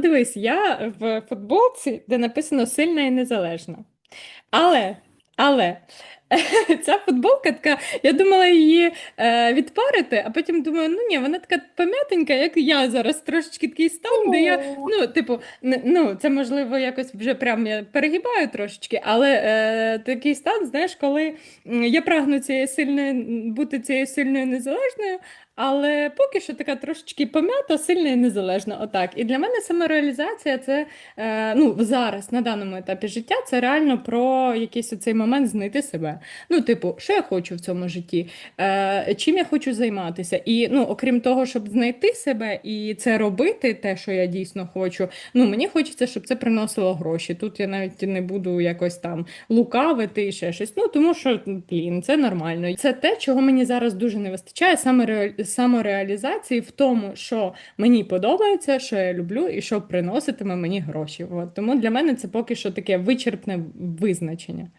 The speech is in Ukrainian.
Дивись, я в футболці, де написано сильна і незалежна. Але, але ця футболка така, я думала її е, відпарити, а потім думаю, ну ні, вона така пом'ятенька, як я зараз трошечки такий стан, де я, ну, типу, ну, це можливо якось вже прям я перегибаю трошечки, але е, такий стан, знаєш, коли я прагну цієї сильної, бути цією сильною незалежною, але поки що така трошечки пом'ята, сильна і незалежна. Отак. І для мене самореалізація це е, ну, зараз, на даному етапі життя, це реально про якийсь оцей момент знайти себе. Ну, типу, що я хочу в цьому житті, е, чим я хочу займатися. І ну, окрім того, щоб знайти себе і це робити, те, що я дійсно хочу, ну, мені хочеться, щоб це приносило гроші. Тут я навіть не буду якось там лукавити і ще щось. Ну, тому що, блін, це нормально. Це те, чого мені зараз дуже не вистачає, саме самореалізації в тому, що мені подобається, що я люблю, і що приноситиме мені гроші. От. Тому для мене це поки що таке вичерпне визначення.